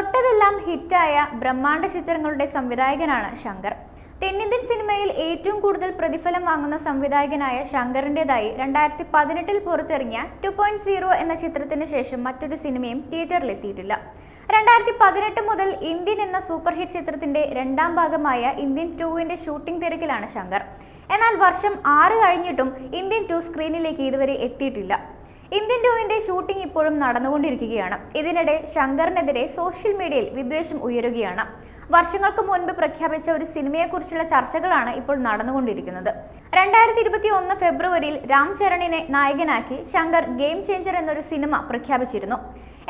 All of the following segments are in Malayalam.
തൊട്ടതെല്ലാം ഹിറ്റായ ബ്രഹ്മാണ്ഡ ചിത്രങ്ങളുടെ സംവിധായകനാണ് ശങ്കർ. തെന്നിന്ത്യൻ സിനിമയിൽ ഏറ്റവും കൂടുതൽ പ്രതിഫലം വാങ്ങുന്ന സംവിധായകനായ ശങ്കറിന്റെതായി രണ്ടായിരത്തി പതിനെട്ടിൽ പുറത്തിറങ്ങിയ ടു പോയിന്റ് സീറോ എന്ന ചിത്രത്തിന് ശേഷം മറ്റൊരു സിനിമയും തിയേറ്ററിലെത്തിയിട്ടില്ല. രണ്ടായിരത്തി പതിനെട്ട് മുതൽ ഇന്ത്യൻ എന്ന സൂപ്പർ ഹിറ്റ് ചിത്രത്തിന്റെ രണ്ടാം ഭാഗമായ ഇന്ത്യൻ ടൂവിന്റെ ഷൂട്ടിംഗ് തിരക്കിലാണ് ശങ്കർ. എന്നാൽ വർഷം ആറ് കഴിഞ്ഞിട്ടും ഇന്ത്യൻ ടു സ്ക്രീനിലേക്ക് ഇതുവരെ എത്തിയിട്ടില്ല. ഇന്ത്യൻ ടൂവിന്റെ ഷൂട്ടിംഗ് ഇപ്പോഴും നടന്നുകൊണ്ടിരിക്കുകയാണ്. ഇതിനിടെ ശങ്കറിനെതിരെ സോഷ്യൽ മീഡിയയിൽ വിദ്വേഷം ഉയരുകയാണ്. വർഷങ്ങൾക്ക് മുൻപ് പ്രഖ്യാപിച്ച ഒരു സിനിമയെക്കുറിച്ചുള്ള ചർച്ചകളാണ് ഇപ്പോൾ നടന്നുകൊണ്ടിരിക്കുന്നത്. രണ്ടായിരത്തി ഇരുപത്തി ഒന്ന് ഫെബ്രുവരിയിൽ രാം ചരണിനെ നായകനാക്കി ശങ്കർ ഗെയിം ചേഞ്ചർ എന്നൊരു സിനിമ പ്രഖ്യാപിച്ചിരുന്നു.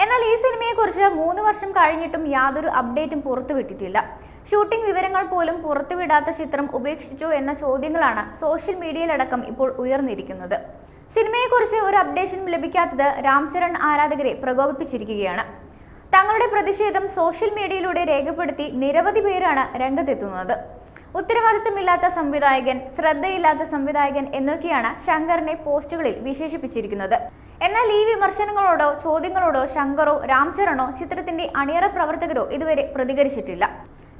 എന്നാൽ ഈ സിനിമയെക്കുറിച്ച് മൂന്ന് വർഷം കഴിഞ്ഞിട്ടും യാതൊരു അപ്ഡേറ്റും പുറത്തുവിട്ടിട്ടില്ല. ഷൂട്ടിംഗ് വിവരങ്ങൾ പോലും പുറത്തുവിടാത്ത ചിത്രം ഉപേക്ഷിച്ചു എന്ന ചോദ്യങ്ങളാണ് സോഷ്യൽ മീഡിയയിലടക്കം ഇപ്പോൾ ഉയർന്നിരിക്കുന്നത്. സിനിമയെക്കുറിച്ച് ഒരു അപ്ഡേഷനും ലഭിക്കാത്തത് രാംചരൺ ആരാധകരെ പ്രകോപിപ്പിച്ചിരിക്കുകയാണ്. തങ്ങളുടെ പ്രതിഷേധം സോഷ്യൽ മീഡിയയിലൂടെ രേഖപ്പെടുത്തി നിരവധി പേരാണ് രംഗത്തെത്തുന്നത്. ഉത്തരവാദിത്തമില്ലാത്ത സംവിധായകൻ ശ്രദ്ധയില്ലാത്ത സംവിധായകൻ എന്നൊക്കെയാണ് ശങ്കറിനെ പോസ്റ്റുകളിൽ വിശേഷിപ്പിച്ചിരിക്കുന്നത്. എന്നാൽ ഈ വിമർശനങ്ങളോടോ ചോദ്യങ്ങളോടോ ശങ്കറോ രാംചരണോ ചിത്രത്തിന്റെ അണിയറ പ്രവർത്തകരോ ഇതുവരെ പ്രതികരിച്ചിട്ടില്ല.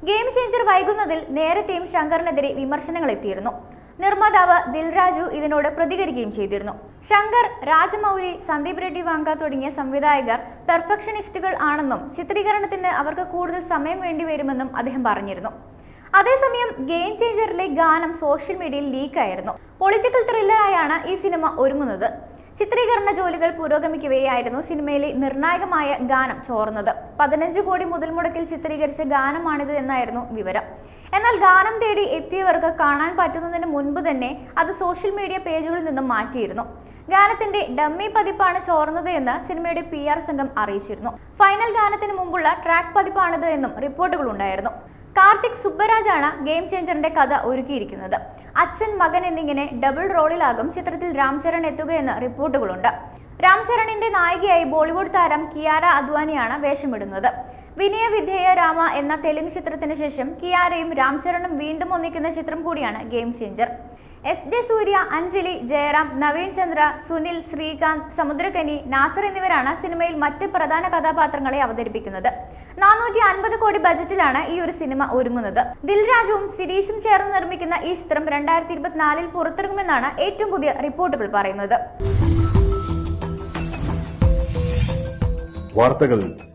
ഗെയിം ചേഞ്ചർ വൈകുന്നതിൽ നേരത്തെയും ശങ്കറിനെതിരെ വിമർശനങ്ങൾ എത്തിയിരുന്നു. നിർമ്മാതാവ് ദിൽരാജു ഇതിനോട് പ്രതികരിക്കുകയും ചെയ്തിരുന്നു. ശങ്കർ രാജമൗലി സന്ദീപ് റെഡ്ഡി വാങ്ക തുടങ്ങിയ സംവിധായകർ പെർഫെക്ഷനിസ്റ്റുകൾ ആണെന്നും ചിത്രീകരണത്തിന് അവർക്ക് കൂടുതൽ സമയം വേണ്ടിവരുമെന്നും അദ്ദേഹം പറഞ്ഞിരുന്നു. അതേസമയം ഗെയിം ചേഞ്ചറിലെ ഗാനം സോഷ്യൽ മീഡിയയിൽ ലീക്കായിരുന്നു. പൊളിറ്റിക്കൽ ത്രില്ലറായാണ് ഈ സിനിമ ഒരുങ്ങുന്നത്. ചിത്രീകരണ ജോലികൾ പുരോഗമിക്കുകയായിരുന്നു സിനിമയിലെ നിർണായകമായ ഗാനം ചോർന്നത്. പതിനഞ്ച് കോടി മുതൽ മുടക്കിൽ ചിത്രീകരിച്ച ഗാനമാണിത് എന്നായിരുന്നു വിവരം. എന്നാൽ ഗാനം തേടി എത്തിയവർക്ക് കാണാൻ പറ്റുന്നതിന് മുൻപ് തന്നെ അത് സോഷ്യൽ മീഡിയ പേജുകളിൽ നിന്നും മാറ്റിയിരുന്നു. ഗാനത്തിന്റെ ഡമ്മി പതിപ്പാണ് ചോർന്നത് എന്ന് സിനിമയുടെ പി ആർ സംഘം അറിയിച്ചിരുന്നു. ഫൈനൽ ഗാനത്തിന് മുമ്പുള്ള ട്രാക്ക് പതിപ്പാണിത് എന്നും റിപ്പോർട്ടുകൾ ഉണ്ടായിരുന്നു. കാർത്തിക് സുബ്ബരാജാണ് ഗെയിം ചേഞ്ചറിന്റെ കഥ ഒരുക്കിയിരിക്കുന്നത്. അച്ഛൻ മകൻ എന്നിങ്ങനെ ഡബിൾ റോളിലാകും ചിത്രത്തിൽ രാംചരൺ എത്തുകയെന്ന് റിപ്പോർട്ടുകളുണ്ട്. രാംചരണിന്റെ നായികയായി ബോളിവുഡ് താരം കിയാര അദ്വാനിയാണ് വേഷമിടുന്നത്. വിനയ വിധേയ രാമ എന്ന തെലുങ്ക് ചിത്രത്തിന് ശേഷം കിയാരയും രാംചരണും വീണ്ടും ഒന്നിക്കുന്ന ചിത്രം കൂടിയാണ് Game Changer S J Suryah Anjali Jayaram Naveen Chandra Sunil Srikanth Samuthirakani Nassar എന്നിവരാണ് സിനിമയിൽ മറ്റ് പ്രധാന കഥാപാത്രങ്ങളെ അവതരിപ്പിക്കുന്നത്. നാനൂറ്റി അൻപത് കോടി ബജറ്റിലാണ് ഈ ഒരു സിനിമ ഒരുങ്ങുന്നത്. ദിൽരാജുവും സിരീഷും ചേർന്ന് നിർമ്മിക്കുന്ന ഈ ചിത്രം രണ്ടായിരത്തി ഇരുപത്തിനാലിൽ പുറത്തിറങ്ങുമെന്നാണ് ഏറ്റവും പുതിയ റിപ്പോർട്ടുകൾ പറയുന്നത്. വാർത്തകൾ